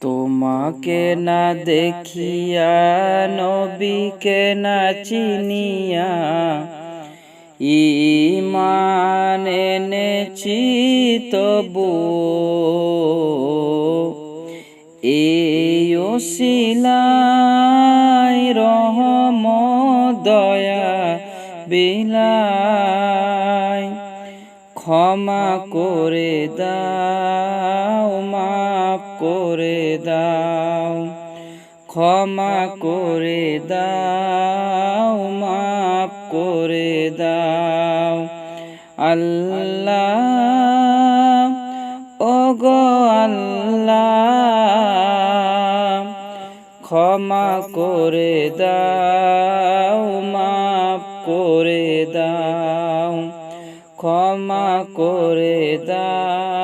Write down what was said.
তোমাকে না দেখিয়া নবীকে না চিনিয়া ইমান এনেছি তবু। এই রহম দয়া বিলাই ক্ষমা করে দাও, মাফ করে দাও, ক্ষমা করে দাও, মাফ করে দাও। আল্লাহ ও গো আল্লাহ, ক্ষমা করে দাও। করে দাও ক্ষমা করে দাও।